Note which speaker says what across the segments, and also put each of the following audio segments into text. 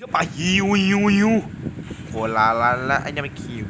Speaker 1: ก็ไปยิวยิวยิวโหลาลาละไอ้เนี่ยมันคิว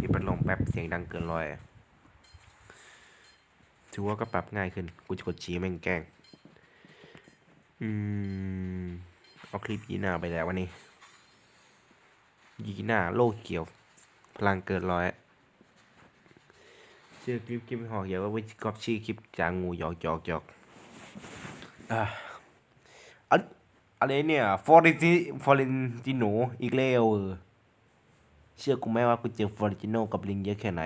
Speaker 1: นี่ปัดลมแป๊บเสียงดังเกินร้อยถือว่าก็ปรับง่ายขึ้น กูจะกดชี้แม่งแกล้ง อืม เอาคลิปยีน้าไปแล้ววันนี้ ยีน้าโลกเกี่ยว พลังเกินร้อยชื่อคลิปคลิปหอกเกี่ยวว่าวิกอบชื่อคลิปจางงูหยอกหยอกหยอกอะอัน อะไรเนี่ยฟอร์เรนติฟอร์เรนติโนอีกแล้วเออเชื่อกูไหมว่ากูเจอฟอร์เรนติโนกับลิงเยอะแค่ไหน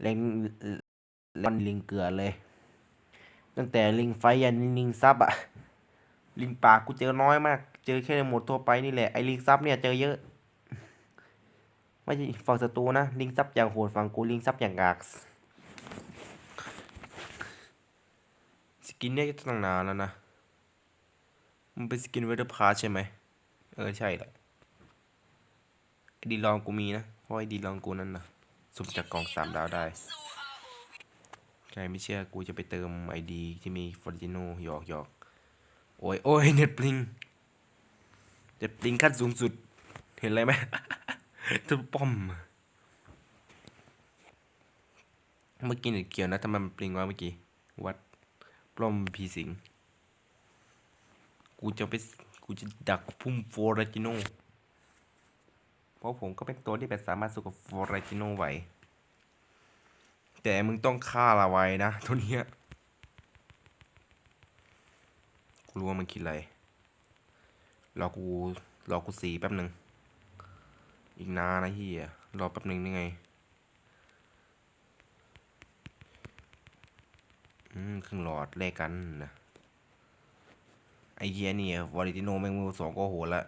Speaker 1: แรงมันลิงเกลือเลย ตั้งแต่ลิงไฟยันลิงซับอะลิงปากกูเจอน้อยมาก เจอแค่ในหมดทั่วไปนี่แหละไอลิงซับเนี่ยเจอเยอะไม่ใช่ฝั่งศัตรูนะ ลิงซับอย่างโหดฝั่งกูลิงซับอย่างกากสกินเนี่ยจะตั้งนานแล้วนะ มันเป็นสกินเวเดอร์พาใช่ไหม เออ ใช่แหละดีลองกูมีนะ เพราะไอดีลองกูนั่นนะสุ่มจากกล่องสามดาวได้ใครไม่เชื่อกูจะไปเติมไอดีที่มีฟอร์จิโนหยอกหยอกโอ้ยโอ้ยเน็ตปลิงเน็ตปลิงขั้นสูงสุด เห็นอะไรไหมตัวป้อม เมื่อกี้เน็ตเกี่ยวนะทำไมมันปลิงวะเมื่อกี้ วัดปล้อมพีสิง กูจะไปกูจะดักพุ่มฟอร์จิโนเพราะผมก็เป็นตัวที่แบบสามารถสู้กับฟอร์จิโนไหว แต่มึงต้องฆ่าละไว้นะตัวเนี้ยกูรู้ว่ามันคิดอะไรรอกูรอกูสีแป๊บหนึ่งอีกนานนะเฮียรอแป๊บหนึ่งนี่ไงอืมครึ่งหลอดแลกกันนะ ไอเฮียนี่วอลิติโนแมงมือสองก็โหดละ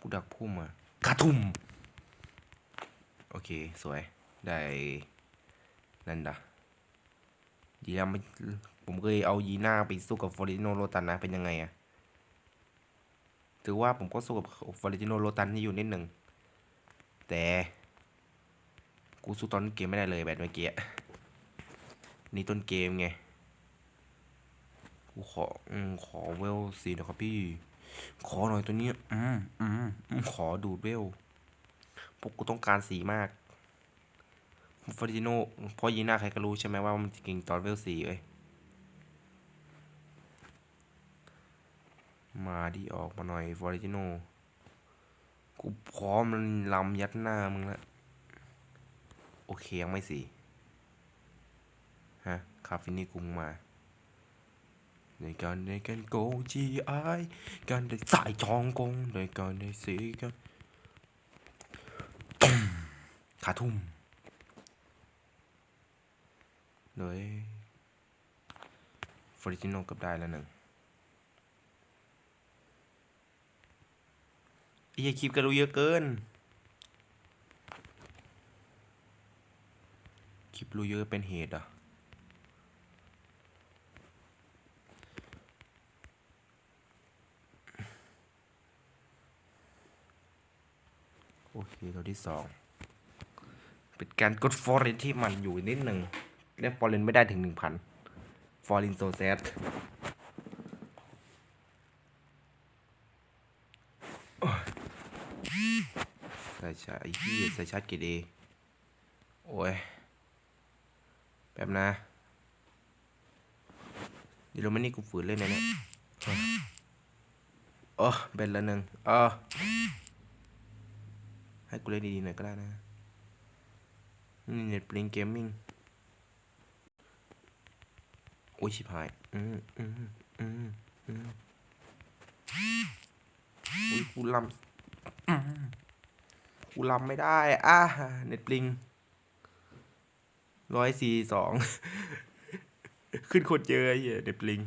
Speaker 1: กูดักพุ่มอะกระทุ่ม โอเค สวย ได้ นั่นดะยีน่าไม่ผมเคยเอายีน่าไปสู้กับฟอริโนโรตันนะ เป็นยังไงอะถือว่าผมก็สู้กับฟอริโนโรตันนี่อยู่นิดหนึ่ง แต่ กูสู้ตอนเกมไม่ได้เลยแบบเมื่อกี้ นี่ต้นเกมไง กูขออืมขอเวลสีนะครับพี่ ขอหน่อยตัวนี้อืมอืมขอดูดเวลพวกกูต้องการสีมากฟอร์ติโนพราะยีน่าใครก็รู้ใช่ไหมว่ามันเก่งตอนเวลสีเอ้ยมาดิออกมาหน่อยฟอร์ติโนกูพร้อมลำยัดหน้ามึงแล้วโอเคยังไม่สีฮะคาฟินี่กุงมา ในการในการโกจีไอการได้สายจองกงในการได้สีกันขาทุ่มเลยฟอริจิโนกับได้แล้วหนึ่งไอ้เหี้ยคลิปก็รู้เยอะเกิน คลิปรู้เยอะเป็นเหตุอะ โอเคตัวที่สองเป็นการกดฟอร์เรนที่มันอยู่นิดหนึ่งและฟอร์เรนไม่ได้ถึงหนึ่งพันฟอร์เรนโซเซตใส่ชาไอ้ที่ใส่ชาร์จเกรดเอโอ้ยแบบนะเดี๋ยวมันนี่กูฝืนเล่นนะเนี่ยเออเบนละหนึ่งเออ ให้กูเล่นดีๆหน่อยก็ได้นะนี่เน็ตปลิงเกมมิ่งโอ้ยชิบหาย อืมอืมอืมอืมอุ้ยกูลำกูลำไม่ได้ อะเน็ตปลิงร้อยสี่สอง ขึ้นโคตรเยอะไอ้เหี้ยเน็ตปลิง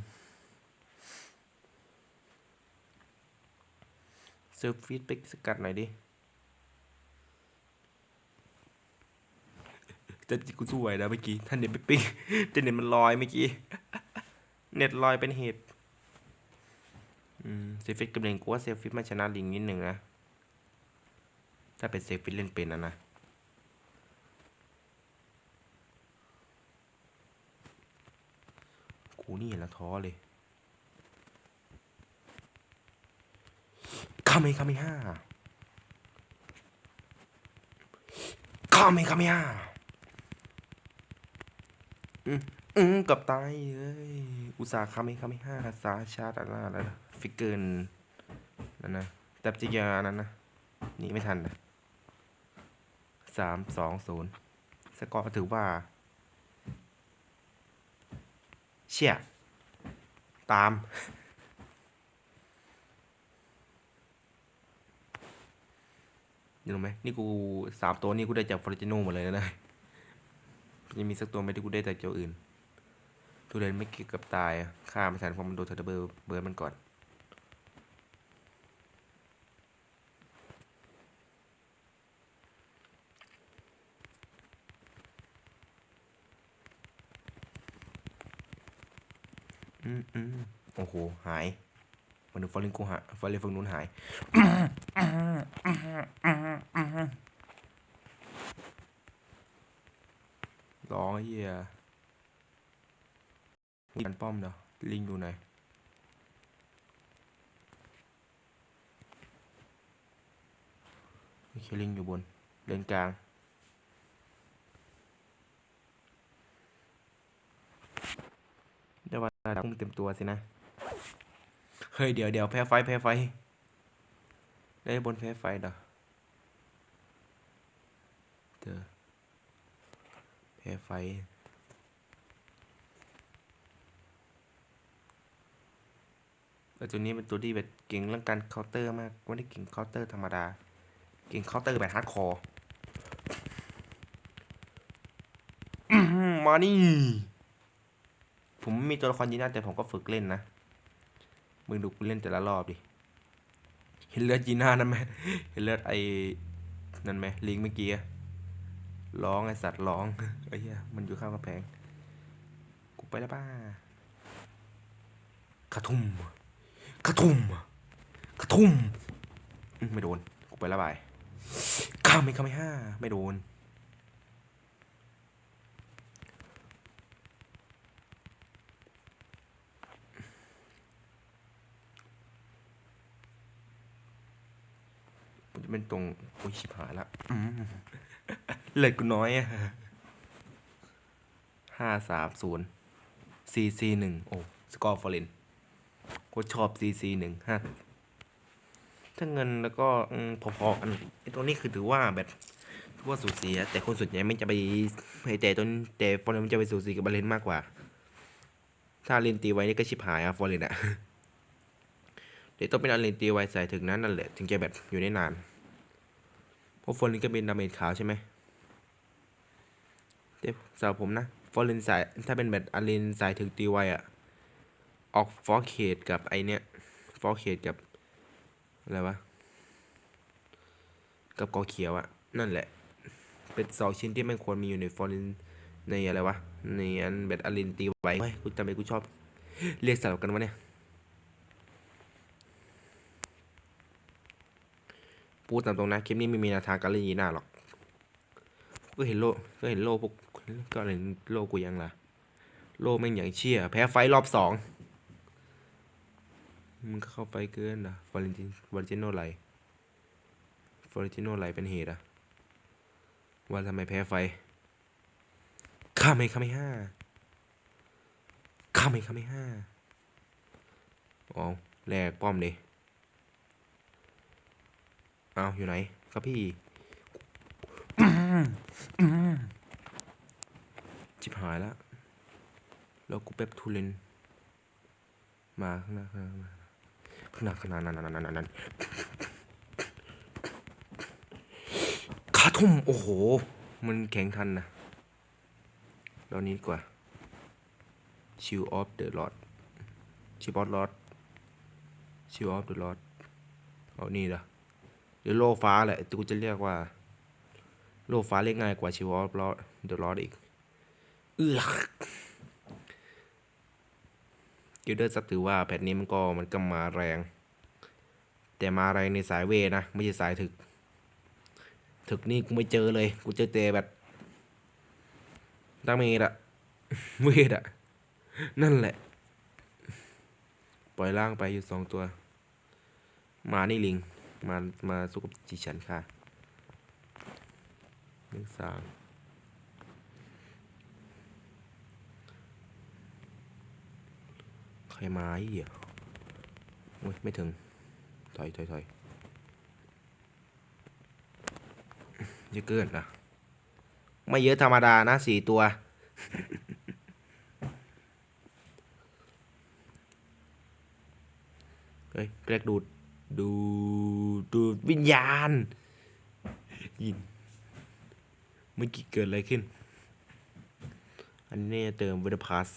Speaker 1: เซิร์ฟฟีดไปสกัดหน่อยดิ แต่กูสู้ไหวนะเมื่อกี้ท่านเน็ตไปปิ้งแต่เน็ตมันลอยเมื่อกี้ เน็ตลอยเป็นเหตุเซฟิตกับเลนกูว่าเซฟิตมาชนะลิงนิดหนึ่งนะ ถ้าเป็นเซฟิตเล่นเป็นนะนะกูนี่เห็นแล้วท้อเลยคาเมคาเมห้าคาเมคาเมห้า อืมอืมกับตายเอ้ยอุตสาห์คาเมคาเมห้าสาชาร์ดอะไรอะไรนะฟิกเกิลนั่นนะแต่จิยานั้นนะหนีไม่ทันนะสามสองศูนย์สกอร์ถือว่า เชี่ย ตาม นี่รู้ไหมนี่กูสามตัวนี่กูได้จากฟอร์จิโนหมดเลยนะ นะยังมีสักตัวไหมที่กูได้จากเจ้าอื่นทุเรนไม่เกี่ยวกับตายอะฆ่าไม่ทันเพราะมันโดนเทอร์เบอร์เบิร์มันก่อนอืมอืมโอ้โห หายมันดูฟอร์เรนกูหายฟอร์เรนฝั่งนู้นหาย องไอ้เหี้ยมีกันป้อมเนาะลิงดูหน่อยโอเคลิงอยู่บน เลนกลางได้ว่าดับพุ่งเต็มตัวสินะ เฮ้ย เดี๋ยวเดี๋ยวแพ้ไฟ แพ้ไฟ ได้บนแพ้ไฟเด้อเจอ แพ้ไฟแต่ตัวนี้เป็นตัวที่แบบเก่งเรื่องการเคาน์เตอร์มากไม่ได้เก่งเคาน์เตอร์ธรรมดา เก่งเคาน์เตอร์แบบฮาร์ดคอร์อื้อหือมานี่ ผมม่มีตัวละครยีน่าแต่ผมก็ฝึกเล่นนะ มึงดูกูเล่นแต่ละรอบดิ เห็นเลือดยีน่านั่นไหมเห็นเลือดไอ้นั่นไหมลิงเมื่อกี้อะ ร้องไอสัตว์ร้องไอ้เหี้ยมันอยู่ข้างกำแพง กูไปแล้วป้าขะทุ่มขะทุ่มขะทุ่ม ไม่โดน กูไปแล้วบายข้ามไม่ข้ามไม่ห้า ไม่โดน มันจะเป็นตรง โอ้ยชิบหายละ เลือดกูน้อยอะห้าสามศูนย์ซีซีหนึ่งโอ้สกอร์ฟอร์เรนโคชอบซีซีหนึ่งฮะถ้าเงินแล้วก็พอๆกันไอ้ตัวนี้คือถือว่าแบบถือว่าสูสีแต่คนส่วนใหญ่ไม่จะไปไอ้แต่ต้นแต่ฟอร์เรนมันจะไปสูสีกับบาเลนมากกว่า ถ้าเลนตีไว้นี่ก็ชิบหายอะฟอร์เรนอะเดี๋ยวต้องเป็นอันเลนตีไว้ใส่ถึงนั้นนั่นแหละถึงจะแบบอยู่ได้นานเพราะฟอร์เรนก็เป็นดาเมจขาวใช่ไหม เดี๋ยวสำหรับผมนะ ฟอร์เรนสายถ้าเป็นแบบอันเลนสายถึงตีไว้อะออกฟอร์เคดกับไอเนี้ยฟอร์เคดกับ อะไรวะ กับกอเขียวอะนั่นแหละ เป็นสองชิ้นที่ไม่ควรมีอยู่ในฟอร์เรนในอะไรวะ ในอันแบบอันเลนตีไว้เฮ้ยกูจำไม่กูชอบ เรียกสลับกันวะเนี่ยพูดตามตรงนะคลิปนี้ไม่มีแนวทางการเล่นยีน่าหรอก ก็เห็นโลก็เห็นโลพวก ก็เห็นโลกูยังล่ะ โลแม่งอย่างเชี่ย แพ้ไฟรอบสองมึงก็เข้าไปเกินนะฟอร์เรนติฟอร์เรนติโนไลฟอร์เรนติโนไลเป็นเหตุอะว่าทำไมแพ้ไฟข้าไม่ข้าไม่ห้าข้าไม่ข้าไม่ห้าอ๋อแลกป้อมดิเอาอยู่ไหน ครับพี่ ชิบหายแล้ว แล้วกูเป๊ปทูเลนมาข้างหน้าข้างหน้าข้างหน้าข้างหน้านั่นนั่นนั่นนั่นนั่นขาทุ่มโอ้โห มันแข็งทันนะตอนนี้ดีกว่าชิวออฟเดอะลอดชิวออฟลอดชิวออฟเดอะลอดเอานี่ละหรือโลฟ้าแหละแต่กูจะเรียกว่า โลฟ้าเรียกง่ายกว่าชิวออฟลอเดอะลอดอีก เอือกกิลเดอร์ซักถือว่าแพทนี้มันก็มันก็มาแรง แต่มาแรงในสายเวนะ ไม่ใช่สายถึก ถึกนี่กูไม่เจอเลย กูเจอแต่แบบดังเมดอะเวทอะนั่นแหละ ปล่อยล่างไปอยู่สองตัว มานี่ลิง มา มาสู้กับจีฉันค่ะหนึ่งสามใค รมาอีกอะโอ้ยไม่ถึง ถอยถอยถอยเยอะเกินนะไม่เยอะธรรมดานะสี่ตัว เฮ้ยแกลกดูดดูดูวิญญาณ ยินเมื่อกี้เกิดอะไรขึ้น อันนี้เติมเวทพาส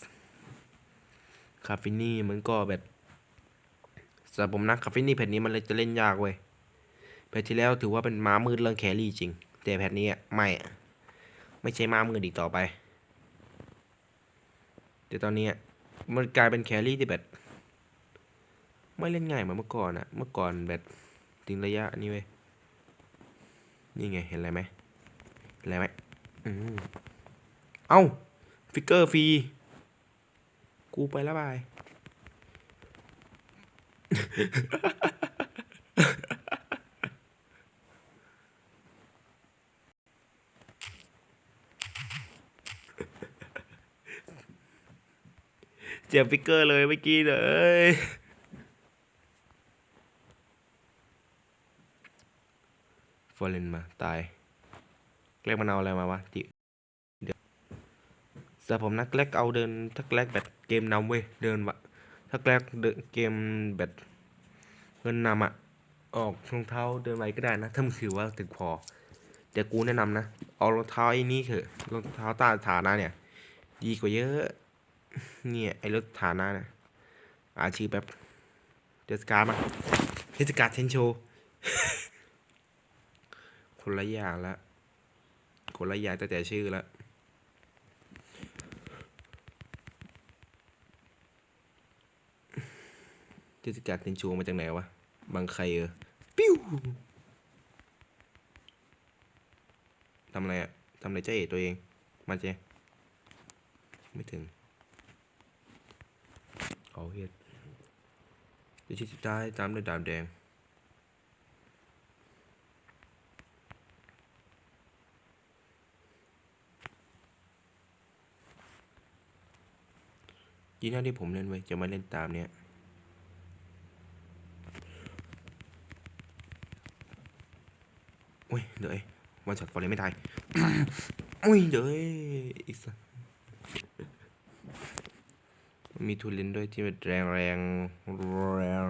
Speaker 1: คาฟินี่มันก็แบบสำหรับผมนะคาฟินี่แผ่นนี้มันเลยจะเล่นยากเว้ยแผ่นที่แล้วถือว่าเป็นม้ามืดเรื่องแครี่จริง แต่แผ่นนี้อะไม่ไม่ใช่ม้ามืดอีกต่อไป แต่ตอนนี้มันกลายเป็นแครี่ที่แบบไม่เล่นง่ายเหมือนเมื่อก่อนอะเมื่อก่อนแบบถึงระยะนี้เว้ยนี่ไงเห็นอะไรไหมเห็นอะไรไหมอืมเอ้าฟิกเกอร์ฟรี กูไปล้วบาย เจ็บฟิกเกอร์เลยเมื่อกี้เลยฟอร์เรนมา ตายแกลกมันเอาอะไรมาวะติ สำหรับผมนะแกลกเอาเดินถ้าแกลกแบบเกมนำเว้ยเดินวะถ้าแกลกเดินเกมแบบเงินนำอะออกรองเท้าเดินไวก็ได้นะถ้ามันถือว่าถึงพอแต่กูแนะนำนะเอารองเท้าไอ้นี่เถอะรองเท้าตาฐานะเนี่ย ดีกว่าเยอะเนี่ยไอ้รถฐานะเนี่ยอาชีพแบบเทศกาลมาเทศกาลเทนโชว์คนละอย่างละคนละอย่างแต่แต่ชื่อละ เทศกาลเทนโชว์มาจากไหนวะ บางใครเออ ปิ้วทำอะไรอะทำอะไรเจ๊เอ๋ตัวเอง มาเจไม่ถึงเอาเฮ็ดเดี๋ยวชิ้นสุดท้ายตามด้วยดาบแดง ยีน่าที่ผมเล่นไว้ จะมาเล่นตามเนี้ย อุ้ยเดี๋ยวไอ้วันช็อตฟอร์เรนไม่ตายอุ้ยเดี๋ยวไอ้อีกสักมีทูลินด้วยที่มันแรงแรงแรง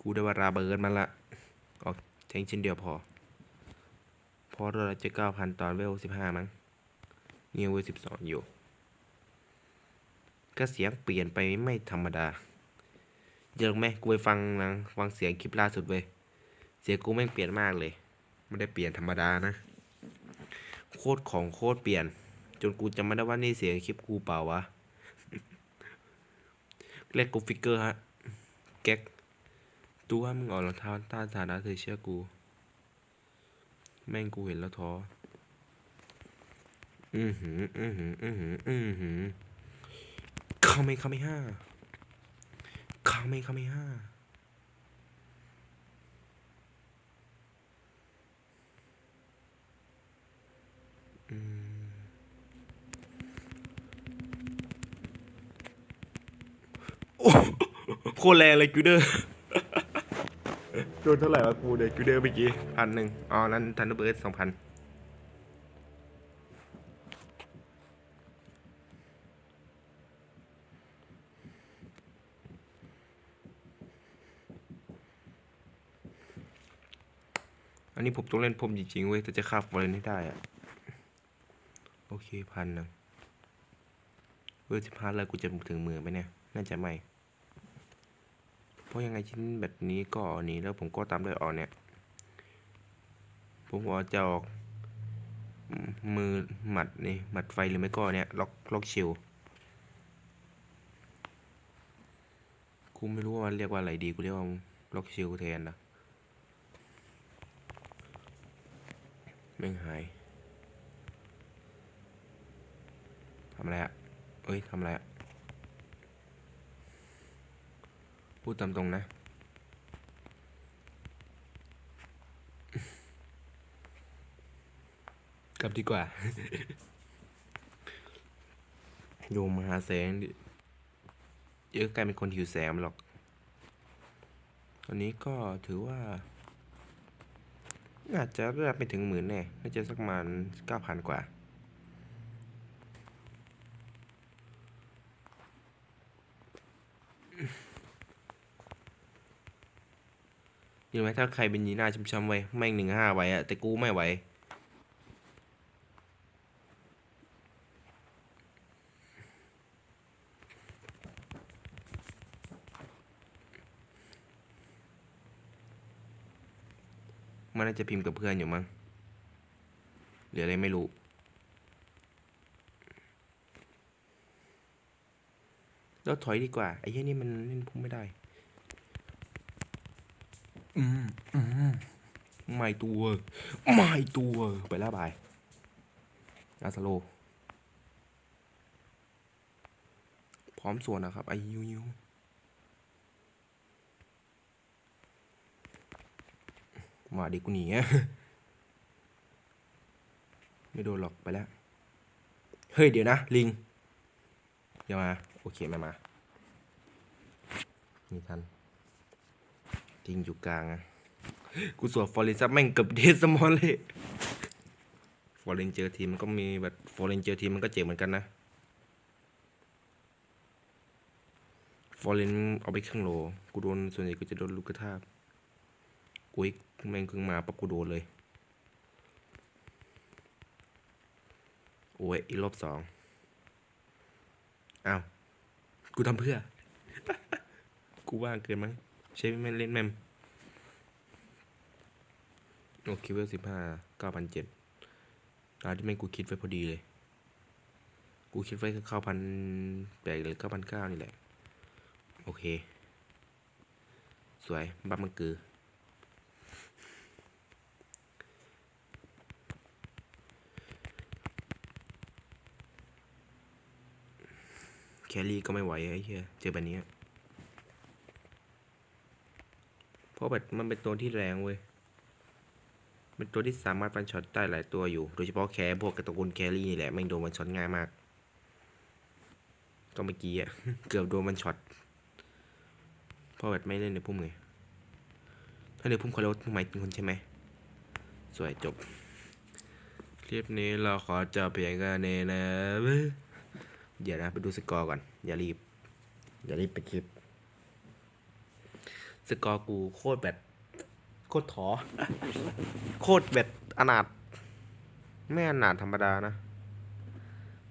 Speaker 1: กูได้ว่าราเบิร์ดมันละออกแทงชิ้นเดียวพอ พอเราจะเก้าพันตอนเวลสิบห้ามั้งเนี่ยเวลสิบสองอยู่ ก็เสียงเปลี่ยนไปไม่ธรรมดา เยอะไหมกูไปฟังนะฟังเสียงคลิปล่าสุดเว้ย เสียงกูแม่งเปลี่ยนมากเลย ไม่ได้เปลี่ยนธรรมดานะ โคตรของโคตรเปลี่ยน จนกูจำไม่ได้ว่านี่เสียงคลิปกูเปล่าวะเรียกกูฟิกเกอร์ฮะแก๊กตัวมึงเอารองเท้าต้านฐานะเธอเชื่อกู แม่งกูเห็นแล้วท้ออือหืออือหืออือหืออือหือคาเมคาเมห้าคาเมคาเมห้า โอ้โคตรแรงเลยกูเดอร์โดนเท่าไหร่วะกูเดอร์กูเดอร์เมื่อกี้พันหนึ่งอ๋อ นั้นทันเบิร์ดสองพันอันนี้ผมต้องเล่นผมจริงๆเว้ยแต่จะฆ่าฟอร์เรนให้ได้อะ เคพันหนึ่งเวอร์สิบห้าแล้วกูจะถึงมือไหมเนี่ย น่าจะไม่ เพราะยังไงชิ้นแบบนี้ก็อันนี้แล้วผมก็ตามด้วยออนเนี่ย ผมว่าจะออก มือหมัดนี่หมัดไฟหรือไม่ก็เนี่ยล็อกล็อกชิลกูไม่รู้ว่ามันเรียกว่าอะไรดีกูเรียกว่าล็อกชิลแทนนะแม่งหายำอะไรอะเอ้ยทำอะไรอะพูดตามตรงนะ กลับดีกว่า โยมมาหาแสงดิเยอะกลายเป็นคนหิวแสงหรอก ตอนนี้ก็ถือว่าอาจจะระดับไปถึงหมื่นแน่ น่าจะสักประมาณเก้าพันกว่า เห็นไหมถ้าใครเป็นยีหน้าช้ำๆไว้แม่งหนึ่งห้าไว้อะแต่กูไม่ไหวมันน่าจะพิมพ์กับเพื่อนอยู่มั้งหรืออะไรไม่รู้ แล้วถอยดีกว่า ไอ้เหี้ยนี่มันเล่นพุ่มไม่ได้ อืมอืมไม่ตัวไม่ตัวไปแล้วบายอาสโล พร้อมส่วนนะครับ ไอยูยูมาเดิกูหนีไม่โดนหรอกไปแล้ว เฮ้ย เดี๋ยวนะ ลิงอย่ามา โอเค ไม่มานี่ทัน ลิงอยู่กลางอะกูสวดฟอร์เรนซับแม่งเกือบเดสมอนเลยฟอร์เรนเจอทีมมันก็มีแบบฟอร์เรนเจอทีมมันก็เจ๋งเหมือนกันนะฟอร์เรนเอาไปครึ่งโล กูโดนส่วนใหญ่กูจะโดนลูกกระทาบกูอีกแม่งเพิ่งมาปั๊บกูโดนเลย โอ้ยอีรอบสองอ้าว กูทำเพื่อ กูว่างเกินมั้ง ใช้ไม่เล่นแมมโอเคเวลสิบห้าเก้าพันเจ็ดตามที่แม่งกูคิดไว้พอดีเลย กูคิดไว้เข้าพันแปดหรือเก้าพันเก้านี่แหละ โอเค สวยบัฟมันคือแคลรี่ก็ไม่ไหวไอ้เหี้ยเจอแบบนี้อะ เพราะแบบมันเป็นตัวที่แรงเว้ยเป็นตัวที่สามารถฟันช็อตได้หลายตัวอยู่ โดยเฉพาะแคร์พวกกระตระกูลแครี่นี่แหละม่งโดนมันช็อตง่ายมาก ก็เมื่อกี้อะเกือบโดนมันช็อตเพราะแบบไม่เล่นในพุ่มไงถ้าในพุ่มเขาเรียว่าพุ่มไม้เป็นคนใช่ไหมสวยจบคลิปนี้เราขอจบเพียงแค่นี้นะเดี๋ยวนะไปดูสกอร์ก่อน อย่ารีบ อย่ารีบไปคลิป สกอร์กูโคตรแบบ โคตรถอ โคตรแบบอนาถไม่อนาถธรรมดานะ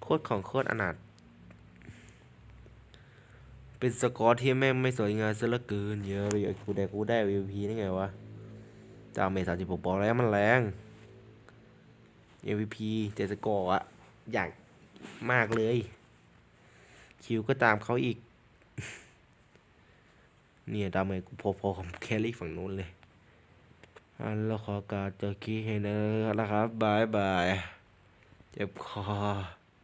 Speaker 1: โคตรของโคตรอนาถเป็นสกอร์ที่แม่งไม่สวยงามซะเหลือเกินเยอะเลยกูได้กูได้ MVP ได้ไงวะดาวเมสามสิบหกบอแล้วมันแรง MVP เจสกอร์อะอยากมากเลย คิวก็ตามเขาอีก เนี่ยดาวเมจกูพอๆของแคลรี่ฝั่งนู้นเลยอันแล้วขอการเจอคีให้นะครับบายบาย เจ็บคอ